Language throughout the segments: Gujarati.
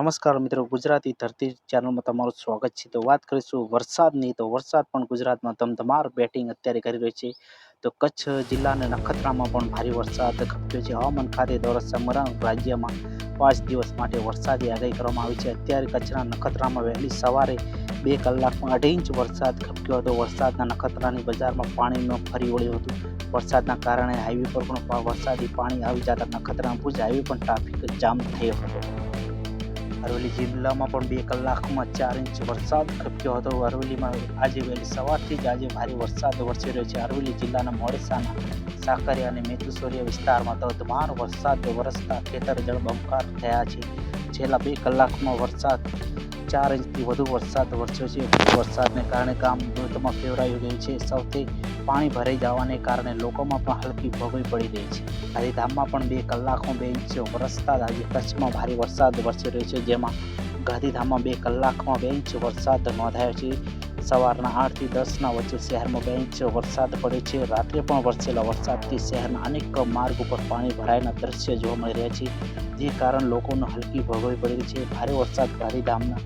નમસ્કાર મિત્રો, ગુજરાતી ધરતી ચેનલમાં તમારું સ્વાગત છે. તો વાત કરીશું વરસાદની. તો વરસાદ પણ ગુજરાતમાં ધમધમાર બેટિંગ અત્યારે કરી રહ્યો છે. તો કચ્છ જિલ્લાના નખત્રામાં પણ ભારે વરસાદ ખપ્યો છે. હવામાન ખાતે દ્વારા સમગ્ર રાજ્યમાં પાંચ દિવસ માટે વરસાદી આગાહી કરવામાં આવી છે. અત્યારે કચ્છના નખત્રામાં વહેલી સવારે બે કલાકમાં અઢી ઇંચ વરસાદ ખપક્યો હતો. વરસાદના નખત્રાની બજારમાં પાણીનો ફરી વળ્યું હતું. વરસાદના કારણે હાઈવે પર પણ વરસાદી પાણી આવી જતા નખત્રાના ભુજ હાઈવે પણ ટ્રાફિક જામ થયો હતો. અરવલ્લી જિલ્લામાં પણ બે કલાકમાં ચાર ઇંચ વરસાદ ખપ્યો હતો. અરવલ્લીમાં આજે વહેલી સવારથી જ આજે ભારે વરસાદ વરસી રહ્યો છે. અરવલ્લી જિલ્લાના મોડેસાના, સાકરિયા અને મેતુસોરિયા વિસ્તારમાં ધોધમાર વરસાદ વરસતા ખેતર જળબંકાર થયા છે. છેલ્લા બે કલાકમાં વરસાદ, ચાર ઇંચથી વધુ વરસાદ વરસ્યો છે. વરસાદને કારણે ગામ ધોધમાં ફેવરાઈ ગયું છે. સૌથી પાણી ભરાઈ જવાને કારણે લોકોમાં પણ હલકી ભોગવી પડી રહી છે. ગાંધીધામમાં પણ બે કલાકમાં બે ઇંચ વરસતા જ આજે કચ્છમાં ભારે વરસાદ વરસી રહ્યો છે, જેમાં ગાંધીધામમાં બે કલાકમાં બે ઇંચ વરસાદ નોંધાયો છે. સવારના આઠથી દસના વચ્ચે શહેરમાં બે ઇંચ વરસાદ પડ્યો છે. રાત્રે પણ વરસેલા વરસાદથી શહેરના અનેક માર્ગ ઉપર પાણી ભરાયેલા દ્રશ્ય જોવા મળી રહ્યા છે, જે કારણ લોકોને હલકી ભોગવવી પડી રહી છે. ભારે વરસાદ ગાંધીધામના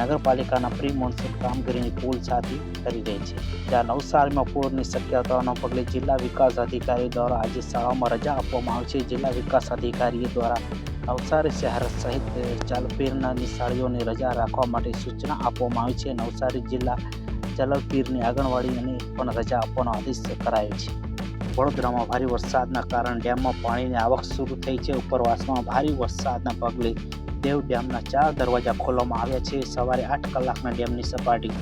નગરપાલિકાના પ્રી મોન્સૂન કામગીરીની પૂલ સાથે કરી રહી છે. જ્યાં નવસારીમાં પૂરની શક્યતાઓના પગલે જિલ્લા વિકાસ અધિકારી દ્વારા આજે શાળામાં રજા આપવામાં આવશે જિલ્લા વિકાસ અધિકારી દ્વારા નવસારી શહેર સહિત જલપીરનાની નિશાળીઓને રજા રાખવા માટે સૂચના આપવામાં આવી છે. નવસારી જિલ્લા જલપીરની આંગણવાડીને પણ રજા આપવાનો આદેશ કરાયો છે. વડોદરામાં ભારે વરસાદના કારણે ડેમમાં પાણીની આવક શરૂ થઈ છે. ઉપરવાસમાં ભારે વરસાદના પગલે દેવ ડેમના ચાર દરવાજા ખોલવામાં આવ્યા છે. સવારે આઠ કલાકના ડેમની સપાટી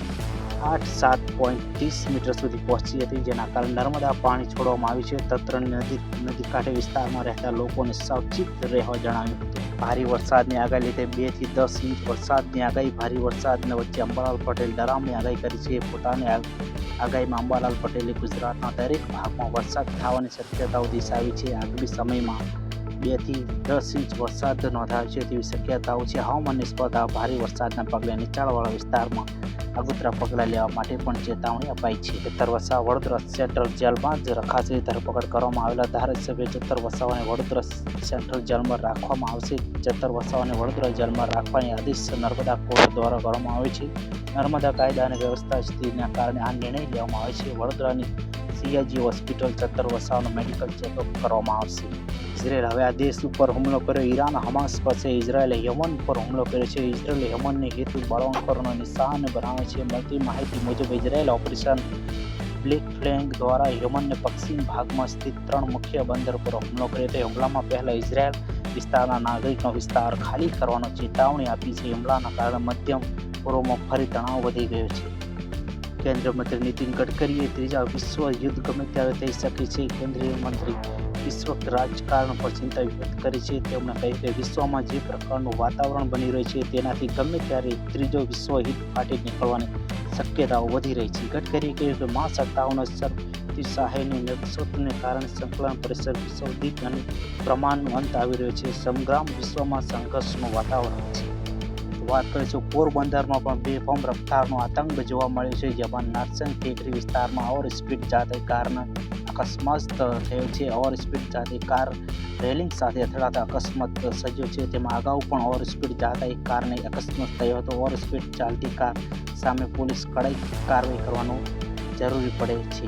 આઠ સાત પોઈન્ટ ત્રીસ મીટર સુધી પહોંચી હતી, જેના કારણે નર્મદા પાણી છોડવામાં આવ્યું છે. તંત્રની નદી નદી કાંઠે વિસ્તારમાં રહેતા લોકોને સાવચેત રહેવા જણાવ્યું હતું. ભારે વરસાદની આગાહી લીધે બેથી દસ ઇંચ વરસાદની આગાહી, ભારે વરસાદને વચ્ચે અંબાલાલ પટેલ ડરામની આગાહી કરી છે. પોતાની આગાહીમાં અંબાલાલ પટેલે ગુજરાતના દરેક ભાગમાં વરસાદ થવાની શક્યતાઓ દર્શાવી છે. આગામી સમયમાં બેથી દસ ઇંચ વરસાદ નોંધાયો છે તેવી શક્યતાઓ છે. હવામાન નિષ્ફળતા, ભારે વરસાદના પગલે નીચાણવાળા વિસ્તારમાં આગોતરા પગલાં લેવા માટે પણ ચેતવણી અપાઈ છે. જતર વસાવા, વડોદરા સેન્ટ્રલ જેલમાં જ રખાશે. ધરપકડ કરવામાં આવેલા ધારાસભ્ય જતર વસાવાને વડોદરા સેન્ટ્રલ જેલમાં રાખવામાં આવશે. જતર વસાવાને વડોદરા જેલમાં રાખવાની આદેશ નર્મદા કોર્ટ દ્વારા કરવામાં આવે છે. નર્મદા કાયદા અને વ્યવસ્થા સ્થિતિના કારણે આ નિર્ણય લેવામાં આવે છે. વડોદરાની સીઆઈજી હોસ્પિટલ ચતર વસાવાનો મેડિકલ ચેકઅપ કરવામાં આવશે. ઇઝરાયલ હવે આ દેશ ઉપર હુમલો કર્યો. ઈરાન, હમાસ પાસે ઇઝરાયલે યમન પર હુમલો કર્યો છે. ઇઝરાયલે યમનને હેતુ બળવંકરોનો નિશાન બનાવે છે. મળતી માહિતી મુજબ, ઇઝરાયલ ઓપરેશન બ્લેક ફ્લેંગ દ્વારા યમનને પશ્ચિમ ભાગમાં સ્થિત ત્રણ મુખ્ય બંદર પર હુમલો કર્યો હતો. હુમલામાં પહેલા ઇઝરાયલ વિસ્તારના નાગરિકનો વિસ્તાર ખાલી કરવાનો ચેતવણી આપી છે. હુમલાના કારણે મધ્યમ પૂર્વમાં ફરી તણાવ વધી ગયો છે. કેન્દ્રીય મંત્રી નીતિન ગડકરીએ ત્રીજા વિશ્વ યુદ્ધ ગમે ત્યારે થઈ શકે છે, કેન્દ્રીય મંત્રી વિશ્વ રાજકારણ પર ચિંતા વ્યક્ત કરી છે. તેમણે કહ્યું કે વિશ્વમાં જે પ્રકારનું વાતાવરણ બની રહ્યું છે, તેનાથી ગમે ત્યારે ત્રીજો વિશ્વ યુદ્ધ ફાટી નીકળવાની શક્યતાઓ વધી રહી છે. ગડકરીએ કહ્યું કે મા સત્તાઓનો શક્તિ સહાયની નેતૃત્વને કારણે સંકલન પરિસર વિશ્વદીપ અને પ્રમાણનો અંત આવી રહ્યો છે. સંગ્રામ વિશ્વમાં સંઘર્ષનું વાતાવરણ છે. વાત કરીશું પોરબંદરમાં પણ બેફામ રફતારનો આતંક જોવા મળ્યો છે. જેમાં નારસંગ ટેકરી વિસ્તારમાં ઓવર સ્પીડ જાતે કારના અકસ્માત થયો છે. ઓવર સ્પીડ જાતે કાર રેલિંગ સાથે અથડાતા અકસ્માત સર્જ્યો છે. તેમાં અગાઉ પણ ઓવર સ્પીડ જાતા એક કારને અકસ્માત થયો હતો. ઓવર સ્પીડ ચાલતી કાર સામે પોલીસ કડક કાર્યવાહી કરવાનું જરૂરી પડે છે.